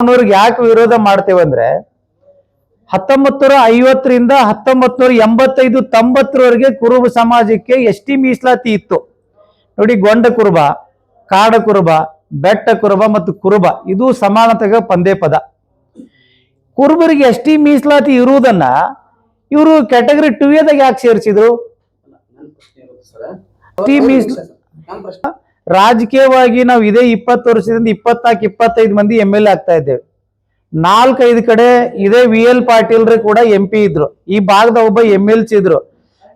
ಅವ್ರಿಗೆ ಯಾಕೆ ವಿರೋಧ ಮಾಡ್ತೇವೆ ಅಂದ್ರೆ ಹತ್ತೊಂಬತ್ತು ನೂರ ಐವತ್ತರಿಂದ ಹತ್ತೊಂಬತ್ತು ನೂರ ಎಂಬತ್ತೈದು ತೊಂಬತ್ತರವರೆಗೆ ಕುರುಬ ಸಮಾಜಕ್ಕೆ ಎಸ್ ಟಿ ಮೀಸಲಾತಿ ಇತ್ತು. ನೋಡಿ ಗೊಂಡ ಕುರುಬ ಕಾಡ ಕುರುಬ ಬೆಟ್ಟ ಕುರುಬ ಮತ್ತು ಕುರುಬ ಇದು ಸಮಾನತೆಗೆ ಪಂದೇ ಪದ. ಕುರುಬರಿಗೆ ಎಸ್ ಟಿ ಮೀಸಲಾತಿ ಇರುವುದನ್ನ ಇವರು ಕ್ಯಾಟಗರಿ ಟು ಎದಾಗ ಯಾಕೆ ಸೇರಿಸಿದ್ರು? ರಾಜಕೀಯವಾಗಿ ನಾವು ಇದೇ ಇಪ್ಪತ್ತು ವರ್ಷದಿಂದ ಇಪ್ಪತ್ನಾಲ್ಕು, ಇಪ್ಪತ್ತೈದು ಮಂದಿ ಎಂ ಎಲ್ ಎ ಆಗ್ತಾ ಇದ್ದೇವೆ. ನಾಲ್ಕೈದು ಕಡೆ ಇದೇ ವಿ ಎಲ್ ಪಾಟೀಲ್ರು ಕೂಡ ಎಂ ಪಿ ಇದ್ರು. ಈ ಭಾಗದ ಒಬ್ಬ ಎಂ ಎಲ್ ಸಿ ಇದ್ರು.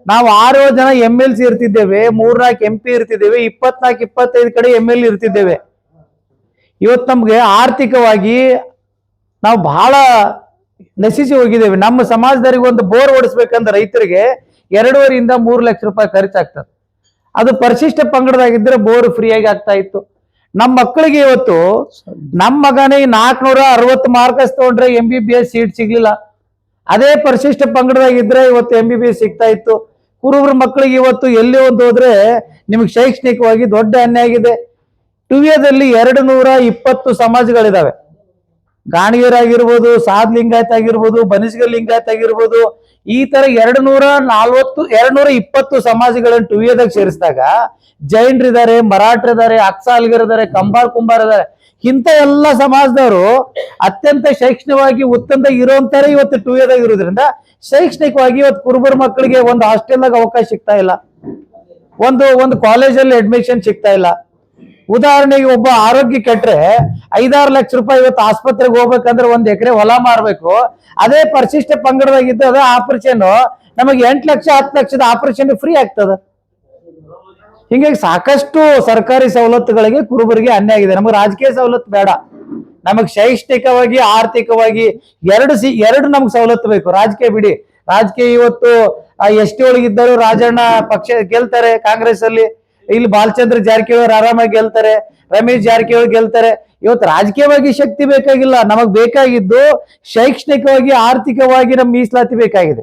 ನಾವು ಆರು ಜನ ಎಂ ಎಲ್ ಸಿ ಇರ್ತಿದ್ದೇವೆ, ಮೂರ್ನಾಲ್ಕು ಎಂ ಪಿ ಇರ್ತಿದ್ದೇವೆ, ಇಪ್ಪತ್ನಾಲ್ಕು, ಇಪ್ಪತ್ತೈದು ಕಡೆ ಎಂ ಎಲ್ ಇರ್ತಿದ್ದೇವೆ. ಇವತ್ತು ನಮ್ಗೆ ಆರ್ಥಿಕವಾಗಿ ನಾವು ಬಹಳ ನಶಿಸಿ ಹೋಗಿದ್ದೇವೆ. ನಮ್ಮ ಸಮಾಜದವರಿಗೆ ಒಂದು ಬೋರ್ ಓಡಿಸ್ಬೇಕಂದ್ರೆ ರೈತರಿಗೆ ಎರಡೂವರೆಯಿಂದ ಮೂರು ಲಕ್ಷ ರೂಪಾಯಿ ಖರ್ಚಾಗ್ತದೆ. ಅದು ಪರಿಶಿಷ್ಟ ಪಂಗಡದಾಗಿದ್ದರೆ ಬೋರ್ ಫ್ರೀಯಾಗಿ ಆಗ್ತಾ ಇತ್ತು. ನಮ್ಮ ಮಕ್ಕಳಿಗೆ ಇವತ್ತು ನಮ್ಮ ಮಗನಿಗೆ ನಾಲ್ಕುನೂರ ಅರವತ್ತು ಮಾರ್ಕಸ್ ತಗೊಂಡ್ರೆ M B B S seat ಸಿಗ್ಲಿಲ್ಲ. ಅದೇ ಪರಿಶಿಷ್ಟ ಪಂಗಡದಾಗಿದ್ರೆ ಇವತ್ತು ಎಂ ಬಿ ಬಿ ಎಸ್ ಸಿಗ್ತಾ ಇತ್ತು. ಕುರುಬ್ರ ಮಕ್ಕಳಿಗೆ ಇವತ್ತು ಎಲ್ಲಿ ಒಂದು ಹೋದ್ರೆ ನಿಮಗೆ ಶೈಕ್ಷಣಿಕವಾಗಿ ದೊಡ್ಡ ಅನ್ಯಾಯ ಆಗಿದೆ. ಎರಡು ನೂರ ಇಪ್ಪತ್ತು ಸಮಾಜಗಳಿದಾವೆ. ಗಾಣಿಗರ್ ಆಗಿರ್ಬೋದು ಸಾದ್ ಲಿಂಗಾಯತ್ ಆಗಿರ್ಬೋದು ಬನಿಸ್ಗ ಲಿಂಗಾಯತ್ ಆಗಿರ್ಬೋದು ಈ ತರ ಎರಡು ನೂರ ನಲ್ವತ್ತು ಎರಡು ನೂರ ಇಪ್ಪತ್ತು ಸಮಾಜಗಳನ್ನು ಟುವಿಯದಾಗ ಸೇರಿಸಿದಾಗ ಜೈನರಿದ್ದಾರೆ ಮರಾಠರಿದ್ದಾರೆ ಇದಾರೆ ಕಂಬಾರ್ ಕುಂಬಾರ್ ಇದಾರೆ. ಇಂಥ ಎಲ್ಲ ಸಮಾಜದವರು ಅತ್ಯಂತ ಶೈಕ್ಷಣಿಕವಾಗಿ ಉತ್ತಮದಾಗ ಇರುವಂತಾರೆ ಇವತ್ತು ಟುವಿಯದಾಗ ಇರೋದ್ರಿಂದ ಶೈಕ್ಷಣಿಕವಾಗಿ ಇವತ್ತು ಕುರುಬರ ಮಕ್ಕಳಿಗೆ ಒಂದು ಹಾಸ್ಟೆಲ್ದಾಗ ಅವಕಾಶ ಸಿಗ್ತಾ ಇಲ್ಲ. ಒಂದು ಒಂದು ಕಾಲೇಜಲ್ಲಿ ಅಡ್ಮಿಷನ್ ಸಿಗ್ತಾ ಇಲ್ಲ. ಉದಾಹರಣೆಗೆ ಒಬ್ಬ ಆರೋಗ್ಯ ಕೆಟ್ರೆ ಐದಾರು ಲಕ್ಷ ರೂಪಾಯಿ ಇವತ್ತು ಆಸ್ಪತ್ರೆಗೆ ಹೋಗ್ಬೇಕಂದ್ರೆ ಒಂದ್ ಎಕರೆ ಹೊಲ ಮಾರ್ಬೇಕು, ಅದೇ ಪರಿಶಿಷ್ಟ ಪಂಗಡದಾಗಿದ್ದು ಅದೇ ಆಪರೇಷನ್ ನಮಗೆ ಎಂಟು ಲಕ್ಷ, ಹತ್ತು ಲಕ್ಷದ ಆಪರೇಷನ್ ಫ್ರೀ ಆಗ್ತದ. ಹಿಂಗಾಗಿ ಸಾಕಷ್ಟು ಸರ್ಕಾರಿ ಸವಲತ್ತುಗಳಿಗೆ ಕುರುಬರಿಗೆ ಅನ್ಯಾಯ ಆಗಿದೆ. ನಮಗೆ ರಾಜಕೀಯ ಸವಲತ್ತು ಬೇಡ. ನಮಗೆ ಶೈಕ್ಷಣಿಕವಾಗಿ, ಆರ್ಥಿಕವಾಗಿ ಎರಡು ಸಿ, ಎರಡು ನಮ್ಗೆ ಸವಲತ್ತು ಬೇಕು. ರಾಜಕೀಯ ಬಿಡಿ. ರಾಜಕೀಯ ಇವತ್ತು ಎಸ್ ಒಳಗಿದ್ದರು ರಾಜಣ್ಣ ಪಕ್ಷ ಗೆಲ್ತಾರೆ ಕಾಂಗ್ರೆಸ್ ಅಲ್ಲಿ ಇಲ್ಲಿ ಬಾಲಚಂದ್ರ ಜಾರಕಿಹೊಳಿ ಆರಾಮಾಗಿ ಗೆಲ್ತಾರೆ, ರಮೇಶ್ ಜಾರಕಿಹೊಳಿ ಗೆಲ್ತಾರೆ. ಇವತ್ತು ರಾಜಕೀಯವಾಗಿ ಶಕ್ತಿ ಬೇಕಾಗಿಲ್ಲ, ನಮಗ್ ಬೇಕಾಗಿದ್ದು ಶೈಕ್ಷಣಿಕವಾಗಿ, ಆರ್ಥಿಕವಾಗಿ ನಮ್ ಮೀಸಲಾತಿ ಬೇಕಾಗಿದೆ.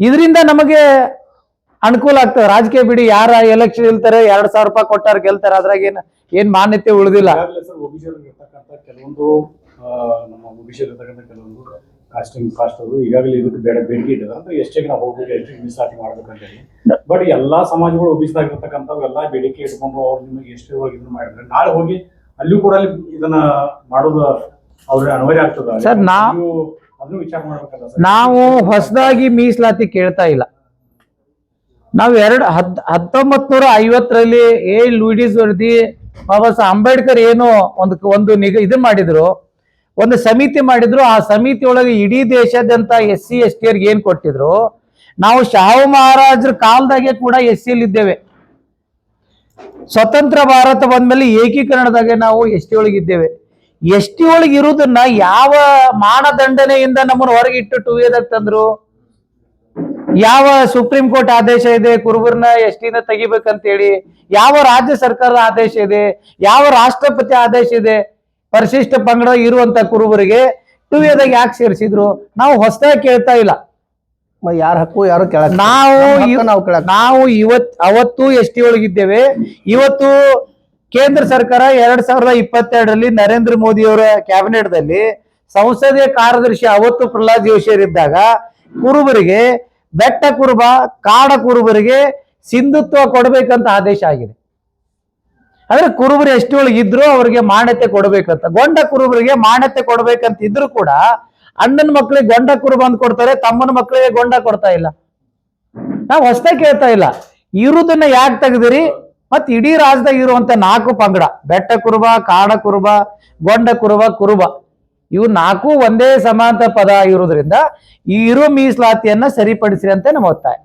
ಇದರಿಂದ ನಮಗೆ ಅನುಕೂಲ ಆಗ್ತದೆ. ರಾಜಕೀಯ ಬಿಡಿ, ಯಾರ ಎಲೆಕ್ಷನ್ ಇಲ್ತಾರೆ ಎರಡ್ ಸಾವಿರ ರೂಪಾಯಿ ಕೊಟ್ಟಾರ ಗೆಲ್ತಾರೆ, ಅದ್ರಾಗ ಏನ್ ಏನ್ ಮಾನ್ಯತೆ ಉಳಿದಿಲ್ಲ. ಕೆಲವೊಂದು ನಮ್ಮ ಕೆಲವೊಂದು ಕಾಸ್ಟಿಂಗ್ ಕಾಸ್ಟ್ ಈಗಾಗಲೇ ಇದಕ್ಕೆ ಬೇಡ ಬೇಡಿಕೆ ಇದೆ ಅಂದ್ರೆ ಎಷ್ಟೇ ನಾವು ಹೋಗ್ಬೇಕು ಎಷ್ಟೇ ಮೀಸಲಾತಿ ಮಾಡ್ಬೇಕಂತ ಹೇಳಿ ಬಟ್ ಎಲ್ಲಾ ಸಮಾಜಗಳು ಒಬಿಸಿದಾಗಿರ್ತಕ್ಕಂಥವು ಎಲ್ಲಾ ಬೇಡಿಕೆ ಇಟ್ಕೊಂಡು ಅವ್ರು ನಿಮಗೆ ಎಷ್ಟೇ ಒಳಗೆ ಇದನ್ನ ಮಾಡಿದ್ರೆ ನಾಳೆ ಹೋಗಿ ಅಲ್ಲಿಯೂ ಕೂಡ ಅಲ್ಲಿ ಇದನ್ನ ಮಾಡೋದು ಅವ್ರಿಗೆ ಅನಿವಾರ್ಯ ಆಗ್ತದ. ಸರ್, ನಾವು ಅದನ್ನು ವಿಚಾರ ಮಾಡ್ಬೇಕಲ್ಲ ಸರ್ ನಾವು ಹೊಸದಾಗಿ ಮೀಸಲಾತಿ ಕೇಳ್ತಾ ಇಲ್ಲ. ನಾವು ಎರಡು ಹದ್ ಹತ್ತೊಂಬತ್ ನೂರ ಐವತ್ತರಲ್ಲಿ ಎ. ಲೂಡಿಸ್ ವರದಿ ಬಾಬಾ ಸಾಹೇಬ್ ಅಂಬೇಡ್ಕರ್ ಏನು ಒಂದು ಒಂದು ನಿಗ ಇದು ಮಾಡಿದ್ರು ಒಂದು ಸಮಿತಿ ಮಾಡಿದ್ರು. ಆ ಸಮಿತಿ ಒಳಗೆ ಇಡೀ ದೇಶಾದ್ಯಂತ ಎಸ್ ಸಿ ಎಸ್ ಟಿ ಏನ್ ಕೊಟ್ಟಿದ್ರು? ನಾವು ಶಾಹು ಮಹಾರಾಜರ ಕಾಲದಾಗೆ ಕೂಡ ಎಸ್ ಸಿ ಇದ್ದೇವೆ ಸ್ವತಂತ್ರ ಭಾರತ ಬಂದ್ಮೇಲೆ ಏಕೀಕರಣದಾಗೆ ನಾವು ಎಸ್ ಟಿ ಒಳಗಿದ್ದೇವೆ. ಎಸ್ ಟಿ ಒಳಗೆ ಯಾವ ಮಾನದಂಡನೆಯಿಂದ ನಮ್ಮನ್ನು ಹೊರಗಿಟ್ಟು ಟೂ ಎದಾಗ ತಂದ್ರು? ಯಾವ ಸುಪ್ರೀಂ ಕೋರ್ಟ್ ಆದೇಶ ಇದೆ? ಕುರುಬರ್ನ ಎಸ್ ಟಿನ ತೆಗಿಬೇಕಂತೇಳಿ ಯಾವ ರಾಜ್ಯ ಸರ್ಕಾರದ ಆದೇಶ ಇದೆ? ಯಾವ ರಾಷ್ಟ್ರಪತಿ ಆದೇಶ ಇದೆ? ಪರಿಶಿಷ್ಟ ಪಂಗಡ ಇರುವಂತ ಕುರುಬರಿಗೆ ಟೂ ಎದಾಗ ಯಾಕೆ ಸೇರಿಸಿದ್ರು? ನಾವು ಹೊಸದಾಗಿ ಕೇಳ್ತಾ ಇಲ್ಲ. ಯಾರ ಹಕ್ಕು ಯಾರು ಕೇಳಕ್ ನಾವು ನಾವು ಕೇಳ ನಾವು ಇವತ್ ಅವತ್ತು ಎಸ್ ಟಿ ಒಳಗಿದ್ದೇವೆ. ಇವತ್ತು ಕೇಂದ್ರ ಸರ್ಕಾರ ಎರಡ್ ಸಾವಿರದ ಇಪ್ಪತ್ತೆರಡರಲ್ಲಿ ನರೇಂದ್ರ ಮೋದಿ ಅವರ ಕ್ಯಾಬಿನೆಟ್ ದಲ್ಲಿ ಸಂಸದೀಯ ಕಾರ್ಯದರ್ಶಿ ಅವತ್ತು ಪ್ರಹ್ಲಾದ್ ಜೋಶಿ ಇದ್ದಾಗ ಕುರುಬರಿಗೆ ಬೆಟ್ಟ ಕುರುಬ ಕಾಡ ಕುರುಬರಿಗೆ ಸಿಂಧುತ್ವ ಕೊಡಬೇಕಂತ ಆದೇಶ ಆಗಿದೆ. ಅಂದ್ರೆ ಕುರುಬರು ಎಷ್ಟು ಒಳಗಿದ್ರು ಅವ್ರಿಗೆ ಮಾನ್ಯತೆ ಕೊಡಬೇಕಂತ ಗೊಂಡ ಕುರುಬರಿಗೆ ಮಾನ್ಯತೆ ಕೊಡಬೇಕಂತ ಇದ್ರು ಕೂಡ ಅಣ್ಣನ ಮಕ್ಕಳಿಗೆ ಗೊಂಡ ಅಂತ ಕೊಡ್ತಾರೆ, ತಮ್ಮನ ಮಕ್ಕಳಿಗೆ ಗೊಂಡ ಕೊಡ್ತಾ ಇಲ್ಲ. ನಾವು ಹೊಸದಾಗಿ ಕೇಳ್ತಾ ಇಲ್ಲ. ಇರುದನ್ನ ಯಾಕೆ ತೆಗೆದಿರಿ? ಮತ್ ಇಡೀ ರಾಜ್ಯದಾಗ ಇರುವಂತ ನಾಲ್ಕು ಪಂಗಡ, ಬೆಟ್ಟ ಕುರುಬ, ಕಾಡ ಕುರುಬ, ಗೊಂಡ ಕುರುಬ ಕುರುಬ. ಇವು ನಾಲ್ಕು ಒಂದೇ ಸಮಾನ ಪದ ಇರುವುದರಿಂದ ಈ ಇರೋ ಮೀಸಲಾತಿಯನ್ನ ಸರಿಪಡಿಸಿರಿ ಅಂತ ನಮ್ಮ ಒತ್ತಾಯ.